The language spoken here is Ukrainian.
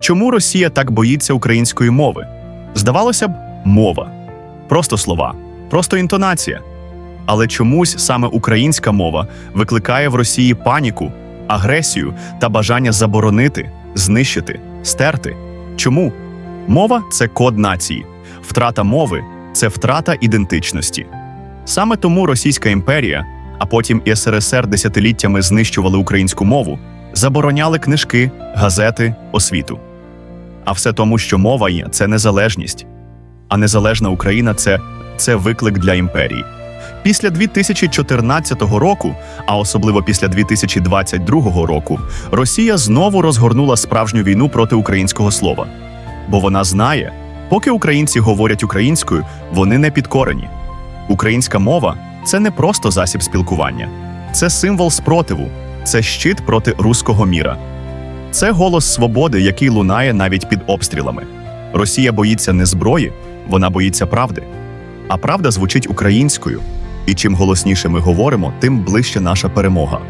Чому Росія так боїться української мови? Здавалося б, мова. Просто слова, просто інтонація. Але чомусь саме українська мова викликає в Росії паніку, агресію та бажання заборонити, знищити, стерти. Чому? Мова це код нації, втрата мови це втрата ідентичності. Саме тому Російська імперія, а потім і СРСР десятиліттями знищували українську мову, забороняли книжки, газети, освіту. А все тому, що мова є це незалежність, а незалежна Україна це, це виклик для імперії. Після 2014 року, а особливо після 2022 року, Росія знову розгорнула справжню війну проти українського слова. Бо вона знає, поки українці говорять українською, вони не підкорені. Українська мова це не просто засіб спілкування, це символ спротиву, це щит проти руського міра. Це голос свободи, який лунає навіть під обстрілами. Росія боїться не зброї, вона боїться правди. А правда звучить українською. І чим голосніше ми говоримо, тим ближче наша перемога.